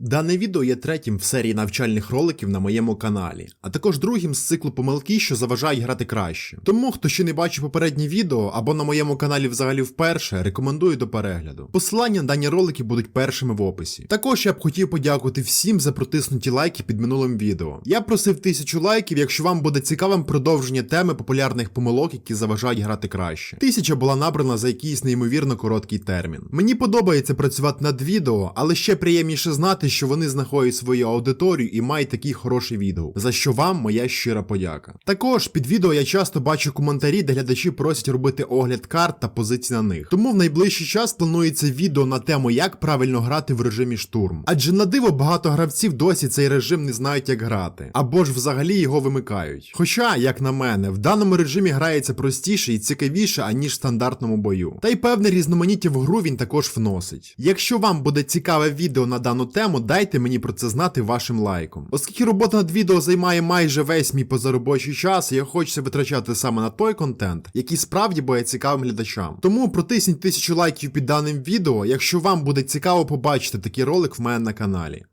Дане відео є третім в серії навчальних роликів на моєму каналі, а також другим з циклу помилки, що заважають грати краще. Тому, хто ще не бачив попередні відео або на моєму каналі взагалі вперше, рекомендую до перегляду. Посилання на дані ролики будуть першими в описі. Також я б хотів подякувати всім за протиснуті лайки під минулим відео. Я просив тисячу лайків, якщо вам буде цікавим продовження теми популярних помилок, які заважають грати краще. Тисяча була набрана за якийсь неймовірно короткий термін. Мені подобається працювати над відео, але ще приємніше знати, що вони знаходять свою аудиторію і мають такий хороший відгук, за що вам моя щира подяка. Також під відео я часто бачу коментарі, де глядачі просять робити огляд карт та позицій на них. Тому в найближчий час планується відео на тему, як правильно грати в режимі штурм. Адже на диво багато гравців досі цей режим не знають, як грати, або ж взагалі його вимикають. Хоча, як на мене, в даному режимі грається простіше і цікавіше, аніж в стандартному бою. Та й певне різноманіття в гру він також вносить. Якщо вам буде цікаве відео на дану тему, дайте мені про це знати вашим лайком. Оскільки робота над відео займає майже весь мій позаробочий час, я хочеться витрачати саме на той контент, який справді буде цікавим глядачам. Тому протисніть тисячу лайків під даним відео, якщо вам буде цікаво побачити такий ролик в мене на каналі.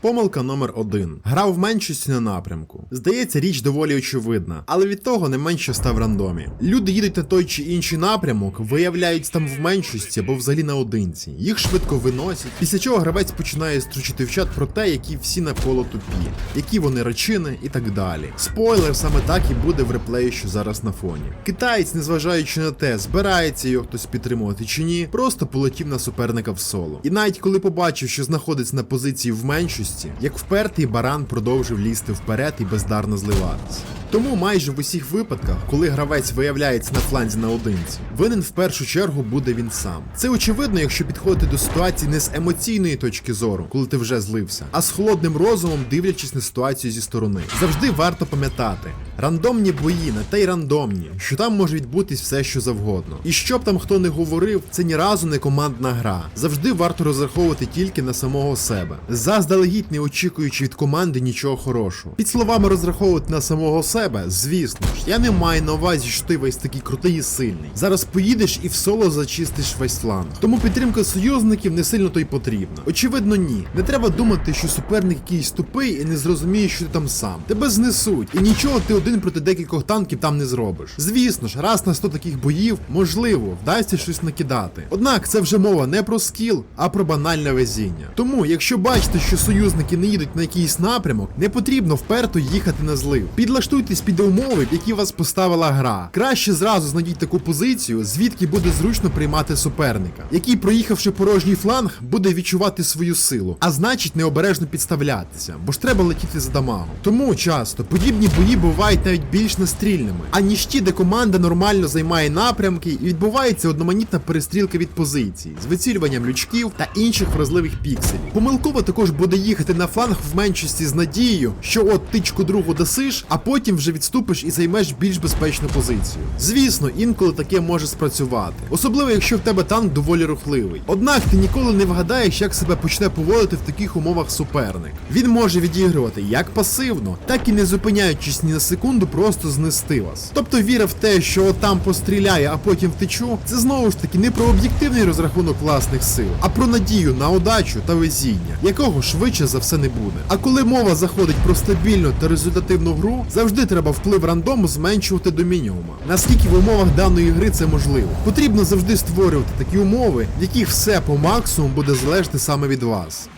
Помилка номер один. Грав в меншості на напрямку. Здається, річ доволі очевидна, але від того не менше став рандомі. Люди їдуть на той чи інший напрямок, виявляються там в меншості або взагалі наодинці. Їх швидко виносять, після чого гравець починає стручити в чат про те, які всі навколо тупі, які вони речини і так далі. Спойлер саме так і буде в реплеї, що зараз на фоні. Китаєць, незважаючи на те, збирається його хтось підтримувати чи ні, просто полетів на суперника в соло. І навіть коли побачив, що знаходиться на позиції в меншості, як впертий баран продовжив лізти вперед і бездарно зливатися. Тому майже в усіх випадках, коли гравець виявляється на фланзі наодинці, винен в першу чергу буде він сам. Це очевидно, якщо підходити до ситуації не з емоційної точки зору, коли ти вже злився, а з холодним розумом дивлячись на ситуацію зі сторони. Завжди варто пам'ятати. Рандомні бої, не те й рандомні, що там може відбутись все, що завгодно. І що б там хто не говорив, це ні разу не командна гра. Завжди варто розраховувати тільки на самого себе. Заздалегідь не очікуючи від команди нічого хорошого. Під словами розраховувати на самого себе, звісно ж, я не маю на увазі, що ти весь такий крутий і сильний. Зараз поїдеш і в соло зачистиш весь фланг. Тому підтримка союзників не сильно то й потрібна. Очевидно, ні. Не треба думати, що суперник якийсь тупий і не зрозуміє, що ти там сам. Тебе знесуть, і нічого ти один проти декількох танків там не зробиш. Звісно ж, раз на 100 таких боїв, можливо, вдасться щось накидати. Однак це вже мова не про скіл, а про банальне везіння. Тому, якщо бачите, що союзники не їдуть на якийсь напрямок, не потрібно вперто їхати на злив. Підлаштуйтесь під умови, які вас поставила гра. Краще зразу знайдіть таку позицію, звідки буде зручно приймати суперника, який, проїхавши порожній фланг, буде відчувати свою силу, а значить необережно підставлятися, бо ж треба летіти за дамагом. Тому часто подібні бої бувають навіть більш настрільними, аніж ті, де команда нормально займає напрямки і відбувається одноманітна перестрілка від позицій з вицілюванням лючків та інших вразливих пікселів. Помилково також буде їхати на фланг в меншості з надією, що от тичку другу дасиш, а потім вже відступиш і займеш більш безпечну позицію. Звісно, інколи таке може спрацювати, особливо якщо в тебе танк доволі рухливий. Однак ти ніколи не вгадаєш, як себе почне поводити в таких умовах суперник. Він може відігрувати як пасивно, так і не зупиняючись ні на секунду, просто знести вас. Тобто віра в те, що там постріляє, а потім втечу, це знову ж таки не про об'єктивний розрахунок власних сил, а про надію на удачу та везіння, якого швидше за все не буде. А коли мова заходить про стабільну та результативну гру, завжди треба вплив рандому зменшувати до мінімума. Наскільки в умовах даної гри це можливо. Потрібно завжди створювати такі умови, в яких все по максимуму буде залежати саме від вас.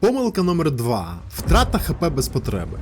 Помилка номер 2. Втрата ХП без потреби.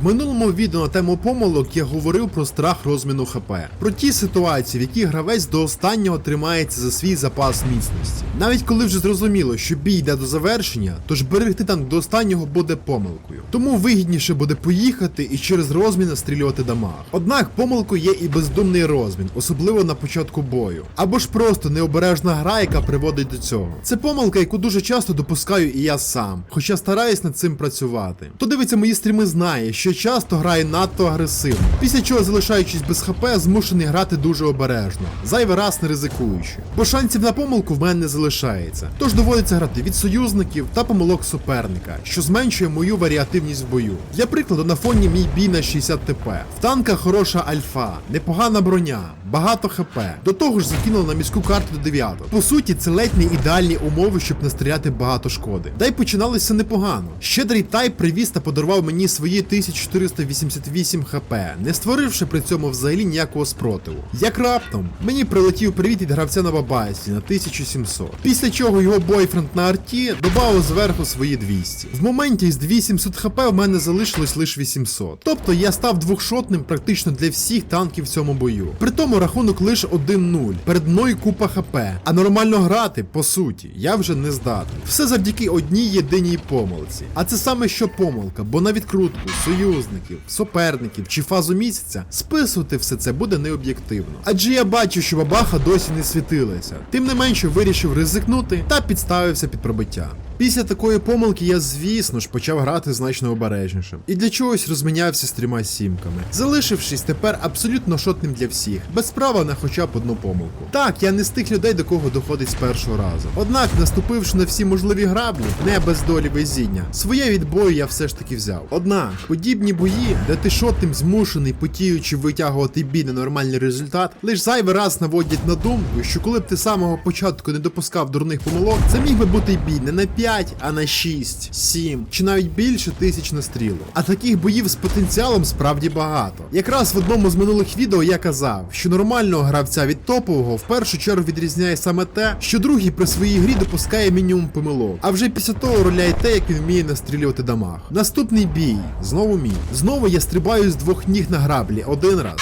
В минулому відео на тему помилок я говорив про страх розміну ХП, про ті ситуації, в яких гравець до останнього тримається за свій запас міцності. Навіть коли вже зрозуміло, що бій йде до завершення, тож берегти танк до останнього буде помилкою. Тому вигідніше буде поїхати і через розмін настрілювати дамаг. Однак помилкою є і бездумний розмін, особливо на початку бою, або ж просто необережна гра, яка приводить до цього. Це помилка, яку дуже часто допускаю і я сам, хоча стараюсь над цим працювати. Хто дивиться мої стріми, знає, що часто грає надто агресивно, після чого, залишаючись без ХП, змушений грати дуже обережно, зайвий раз не ризикуючи. Бо шансів на помилку в мене не залишається. Тож доводиться грати від союзників та помилок суперника, що зменшує мою варіативність в бою. Для прикладу, на фоні мій бій на 60 ТП. В танках хороша альфа, непогана броня, багато хп. До того ж закинули на міську карту до 9. По суті, це ледь не ідеальні умови, щоб настріляти багато шкоди. Та й починалося непогано. Щедрий тайп привіз та подарував мені свої 1488 хп, не створивши при цьому взагалі ніякого спротиву. Як раптом мені прилетів привіт від гравця на бабасі на 1700. Після чого його бойфренд на арті додав зверху свої 200. В моменті з 2700 хп в мене залишилось лише 800. Тобто я став двохшотним практично для всіх танків в цьому бою. При тому рахунок лише 1-0. Перед мною купа хп. А нормально грати, по суті, я вже не здатний. Все завдяки одній єдиній помилці. А це саме що помилка, бо на відкрутку союзників, суперників чи фазу місяця списувати все це буде необ'єктивно. Адже я бачу, що бабаха досі не світилася. Тим не менше вирішив ризикнути та підставився під пробиття. Після такої помилки я, звісно ж, почав грати значно обережнішим. І для чогось розмінявся з трьома сімками, залишившись тепер абсолютно шотним для всіх, без права на хоча б одну помилку. Так, я не з тих людей, до кого доходить з першого разу. Однак, наступивши на всі можливі граблі, не без долі везіння, своє від бою я все ж таки взяв. Однак, подібні бої, де ти шотним змушений, потіючи витягувати бій на нормальний результат, лише зайвий раз наводять на думку, що коли б ти самого початку не допускав дурних помилок, це міг би бути бій не на 5, а на 6, 7 чи навіть більше тисяч на стрілу. А таких боїв з потенціалом справді багато. Якраз в одному з минулих відео я казав, що нормального гравця від топового в першу чергу відрізняє саме те, що другий при своїй грі допускає мінімум помилок, а вже після того роляє те, як він вміє настрілювати дамаг. Наступний бій, знову мій. Знову я стрибаю з двох ніг на граблі один раз.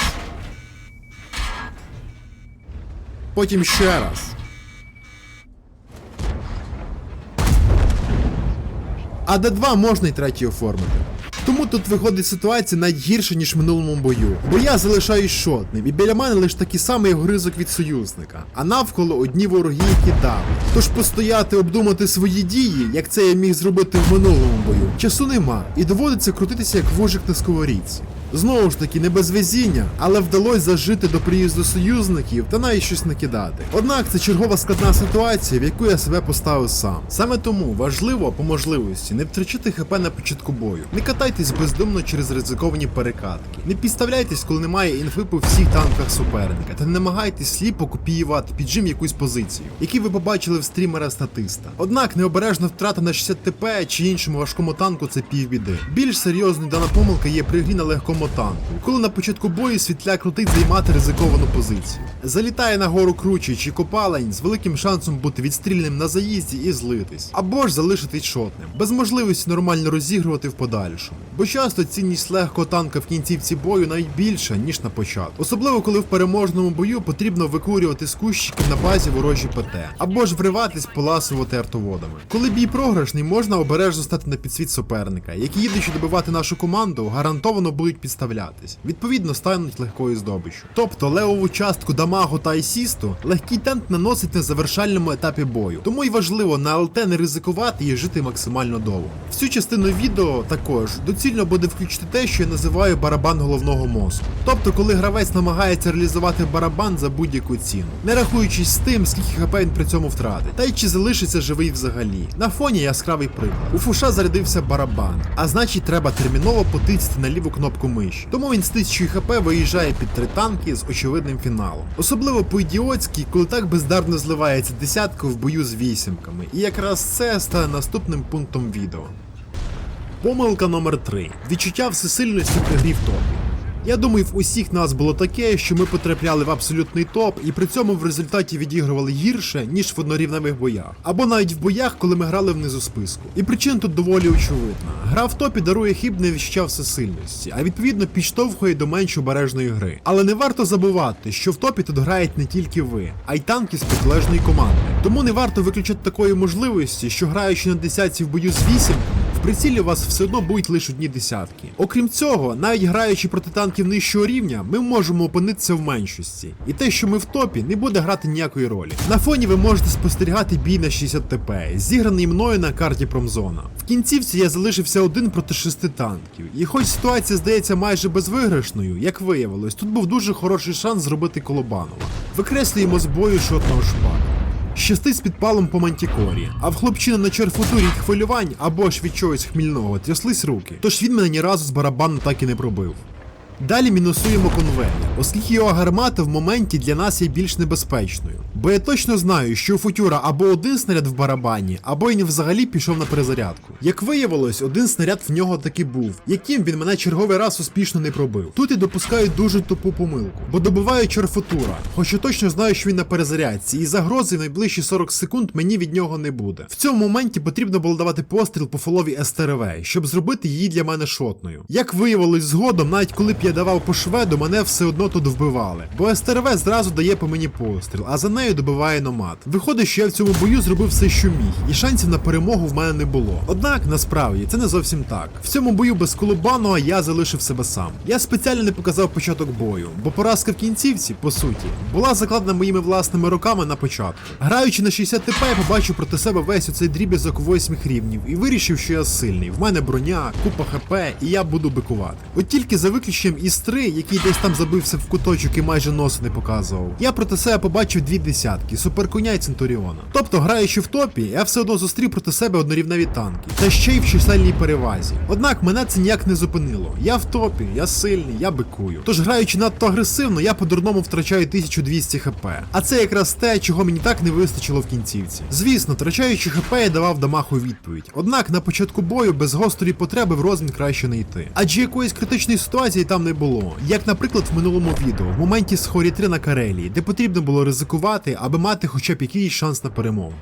Потім ще раз. А Д2 можна й третій оформити. Тому тут виходить ситуація навіть ніж в минулому бою. Бо я залишаюсь шотним, і біля мене лише такий самий гризок від союзника, а навколо одні вороги, які давлять. Тож постояти, обдумати свої дії, як це я міг зробити в минулому бою, часу нема, і доводиться крутитися як вожик на сковорідці. Знову ж таки, не без везіння, але вдалося зажити до приїзду союзників та навіть щось накидати. Однак це чергова складна ситуація, в яку я себе поставив сам. Саме тому важливо по можливості не втрачати хп на початку бою. Не катайтесь бездумно через ризиковані перекатки. Не підставляйтесь, коли немає інфи по всіх танках суперника, та не намагайтесь сліпо копіювати піджим якусь позицію, які ви побачили в стрімера статиста. Однак необережна втрата на 60 ТП чи іншому важкому танку це півбіди. Більш серйозною дана помилка є при грі на легкому танку, коли на початку бою світля крутить займати ризиковану позицію. Залітає на гору круче чи копалень з великим шансом бути відстрільним на заїзді і злитись, або ж залишитись шотним, без можливості нормально розігрувати в подальшому. Бо часто цінність легкого танка в кінцівці бою навіть більша, ніж на початку. Особливо коли в переможному бою потрібно викурювати з кущиків на базі ворожі ПТ, або ж вриватись поласувати артоводами. Коли бій програшний, можна обережно стати на підсвіт суперника, які їдучи добивати нашу команду, гарантовано будуть підставлятись. Відповідно, стануть легкою здобиччю. Тобто левову частку дамагу та асісту легкий тент наносить на завершальному етапі бою. Тому й важливо на ЛТ не ризикувати і жити максимально довго. В цю частину відео також доцільно буде включити те, що я називаю барабан головного мозку. Тобто, коли гравець намагається реалізувати барабан за будь-яку ціну, не рахуючись з тим, скільки хп він при цьому втратить, та й чи залишиться живий взагалі. На фоні яскравий приклад. У фуша зарядився барабан, а значить треба терміново потицяти на ліву кнопку миші. Тому він з 1000 хп виїжджає під три танки з очевидним фіналом. Особливо по-ідіотськи, коли так бездарно зливається десятка в бою з вісімками. І якраз це стане наступним пунктом відео. Помилка номер 3 Відчуття всесильності при грі в топі. Я думаю, в усіх нас було таке, що ми потрапляли в абсолютний топ, і при цьому в результаті відігрували гірше, ніж в однорівневих боях. Або навіть в боях, коли ми грали внизу списку. І причин тут доволі очевидна. Гра в топі дарує хибне відчуття всесильності, а відповідно підштовхує до менш обережної гри. Але не варто забувати, що в топі тут грають не тільки ви, а й танки з протилежної команди. Тому не варто виключати такої можливості, що граючи на десятці в бою з вісімками, прицілі у вас все одно будуть лише одні десятки. Окрім цього, навіть граючи проти танків нижчого рівня, ми можемо опинитися в меншості. І те, що ми в топі, не буде грати ніякої ролі. На фоні ви можете спостерігати бій на 60 ТП, зіграний мною на карті Промзона. В кінцівці я залишився один проти шести танків. І хоч ситуація здається майже безвиграшною, як виявилось, тут був дуже хороший шанс зробити Колобанова. Викреслюємо з бою шотного шпака. Щастить з підпалом по мантікорі, а в хлопчина на черфутурі від хвилювань або ж від чогось хмільного тряслись руки. Тож він мене ні разу з барабану так і не пробив. Далі мінусуємо конвейер, оскільки його гармата в моменті для нас є більш небезпечною. Бо я точно знаю, що у Футюра або один снаряд в барабані, або він взагалі пішов на перезарядку. Як виявилось, один снаряд в нього таки був, яким він мене черговий раз успішно не пробив. Тут і допускаю дуже тупу помилку, бо добиваю черфутура, хоч я точно знаю, що він на перезарядці, і загрози в найближчі 40 секунд мені від нього не буде. В цьому моменті потрібно було давати постріл по фоловій СТРВ, щоб зробити її для мене шотною. Як виявилось згодом, навіть коли б я давав по шведу, мене все одно тут вбивали. Бо СТРВ зразу дає по мені постріл, а за нею добиває номад. Виходить, що я в цьому бою зробив все, що міг, і шансів на перемогу в мене не було. Однак насправді це не зовсім так. В цьому бою без Колубаного я залишив себе сам. Я спеціально не показав початок бою, бо поразка в кінцівці, по суті, була закладена моїми власними руками на початку. Граючи на 60 ТП, я побачив проти себе весь оцей дріб'язок восьмих рівнів і вирішив, що я сильний. В мене броня, купа ХП, і я буду бикувати. От тільки за виключенням Істри, який десь там забився в куточок і майже носу не показував, я проти себе побачив дві десятки, суперконя і Центуріона. Тобто, граючи в топі, я все одно зустрів проти себе однорівневі танки, та ще й в чисельній перевазі. Однак мене це ніяк не зупинило. Я в топі, я сильний, я бикую. Тож граючи надто агресивно, я по-дурному втрачаю 1200 хп. А це якраз те, чого мені так не вистачило в кінцівці. Звісно, втрачаючи хп, я давав дамаху відповідь. Однак на початку бою без гострої потреби в розмін краще не йти. Адже якоїсь критичної ситуації там не було. Як, наприклад, в минулому відео, в моменті з Хорі 3 на Карелії, де потрібно було ризикувати, аби мати хоча б якийсь шанс на перемогу.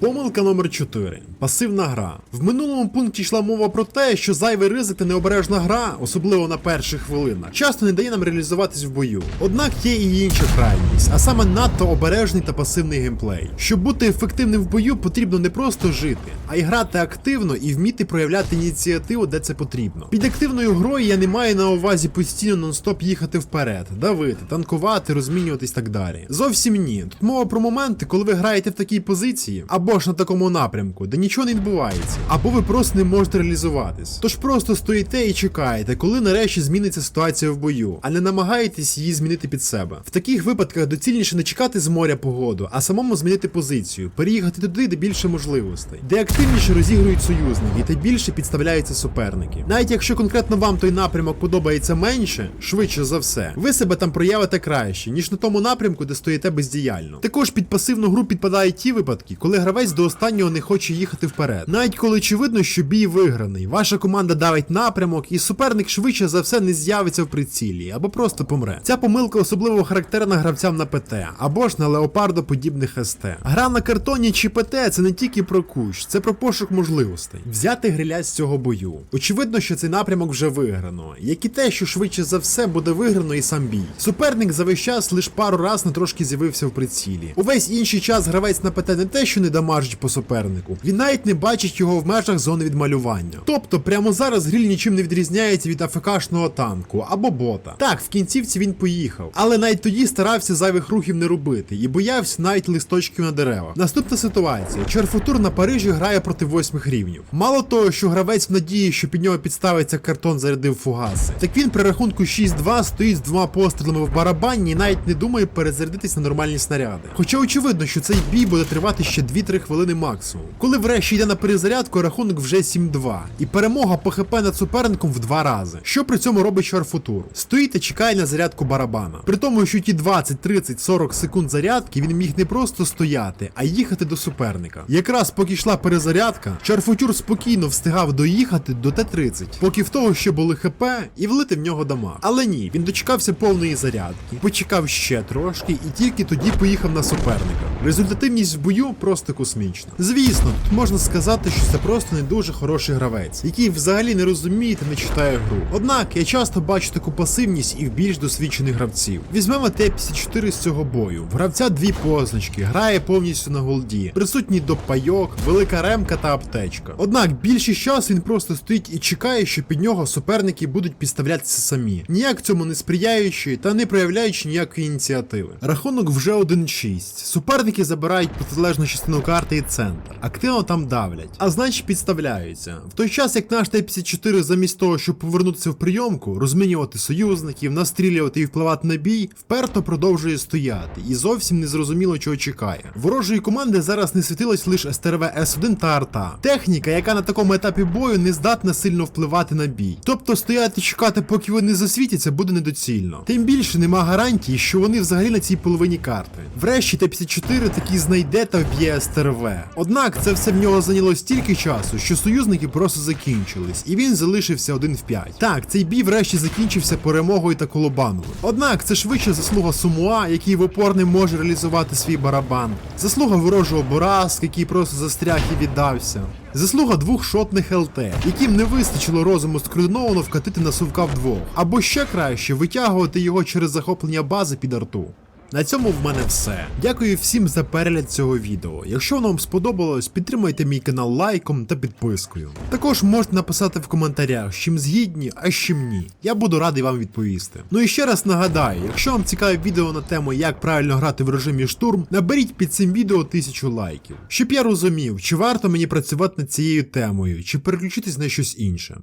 Помилка номер 4. Пасивна гра. В минулому пункті йшла мова про те, що зайвий ризик та необережна гра, особливо на перших хвилинах, часто не дає нам реалізуватись в бою. Однак є і інша крайність, а саме надто обережний та пасивний геймплей. Щоб бути ефективним в бою, потрібно не просто жити, а й грати активно і вміти проявляти ініціативу, де це потрібно. Під активною грою я не маю на увазі постійно нон-стоп їхати вперед, давити, танкувати, розмінюватись так далі. Зовсім ні. Тут мова про моменти, коли ви граєте в такій позиції, або ж на такому напрямку, де нічого не відбувається, або ви просто не можете реалізуватись. Тож просто стоїте і чекаєте, коли нарешті зміниться ситуація в бою, а не намагаєтесь її змінити під себе. В таких випадках доцільніше не чекати з моря погоду, а самому змінити позицію, переїхати туди, де більше можливостей, де активніше розігрують союзники, та більше підставляються суперники. Навіть якщо конкретно вам той напрямок подобається менше, швидше за все, ви себе там проявите краще, ніж на тому напрямку, де стоїте бездіяльно. Також під пасивну гру підпадають ті випадки, коли гравець до останнього не хоче їхати вперед. Навіть коли очевидно, що бій виграний, ваша команда давить напрямок, і суперник швидше за все не з'явиться в прицілі або просто помре. Ця помилка особливо характерна гравцям на ПТ або ж на леопардо подібних СТ. Гра на картоні чи ПТ це не тільки про кущ, це про пошук можливостей. Взяти гриля з цього бою. Очевидно, що цей напрямок вже виграно, як і те, що швидше за все буде виграно і сам бій. Суперник за весь час лише пару раз на трошки з'явився в прицілі. Увесь інший час гравець на ПТ не те, що не дамажить по супернику, він навіть не бачить його в межах зони відмалювання. Тобто, прямо зараз гриль нічим не відрізняється від АФКшного танку або бота. Так, в кінцівці він поїхав, але навіть тоді старався зайвих рухів не робити і боявся навіть листочків на деревах. Наступна ситуація: Черфутур на Парижі грає проти восьмих рівнів. Мало того, що гравець в надії, що під нього підставиться картон, зарядив фугаси. Так він при рахунку 6-2 стоїть з двома пострілами в барабані і навіть не думає перезарядитись на нормальні снаряди. Хоча очевидно, що цей бій буде тривати ще 2-3 хвилини максимум. Коли врешті йде на перезарядку, рахунок вже 7-2. І перемога по ХП над суперником в два рази. Що при цьому робить Шарфутур? Стоїть та чекає на зарядку барабана. При тому, що ті 20, 30, 40 секунд зарядки він міг не просто стояти, а їхати до суперника. Якраз поки йшла перезарядка, Шарфутюр спокійно встигав доїхати до Т-30, поки в того ще були ХП, і влити в нього дома. Але ні, він дочекався повної зарядки, почекав ще трошки і тільки тоді поїхав на суперника. Результативність в бою просто космічна. Звісно, тут можна сказати, що це просто не дуже хороший гравець, який взагалі не розуміє та не читає гру. Однак я часто бачу таку пасивність і в більш досвідчених гравців. Візьмемо Т-54 з цього бою. В гравця дві позначки, грає повністю на голді, присутній допайок, велика ремка та аптечка. Однак більшість часу він просто стоїть і чекає, що під нього суперники будуть підставлятися самі, ніяк цьому не сприяючи та не проявляючи ніякої ініціативи. Рахунок вже 1-6. Суперники забирають протилежну частину сторону карти і центр. Активно там давлять, а значить підставляються. В той час як наш Т-54 замість того, щоб повернутися в прийомку, розмінювати союзників, настрілювати і впливати на бій, вперто продовжує стояти і зовсім не зрозуміло, чого чекає. Ворожої команди зараз не світилось лише СТРВ С1 та арта. Техніка, яка на такому етапі бою не здатна сильно впливати на бій. Тобто стояти чекати, поки вони засвітяться, буде недоцільно. Тим більше нема гарантії, що вони взагалі на цій половині карти. Врешті Т-54 таки знайде та вб'є СТРВ. Однак це все в нього зайняло стільки часу, що союзники просто закінчились, і він залишився один в 5. Так, цей бій врешті закінчився перемогою та колобановим. Однак це швидше заслуга Сумуа, який в опор не може реалізувати свій барабан. Заслуга ворожого Бораск, який просто застряг і віддався. Заслуга двох шотних ЛТ, яким не вистачило розуму скоординовано вкатити на совка вдвох, або ще краще витягувати його через захоплення бази під арту. На цьому в мене все. Дякую всім за перегляд цього відео. Якщо воно вам сподобалось, підтримайте мій канал лайком та підпискою. Також можете написати в коментарях, з чим згідні, а з чим ні. Я буду радий вам відповісти. Ну і ще раз нагадаю, якщо вам цікаве відео на тему, як правильно грати в режимі штурм, наберіть під цим відео тисячу лайків, щоб я розумів, чи варто мені працювати над цією темою, чи переключитись на щось інше.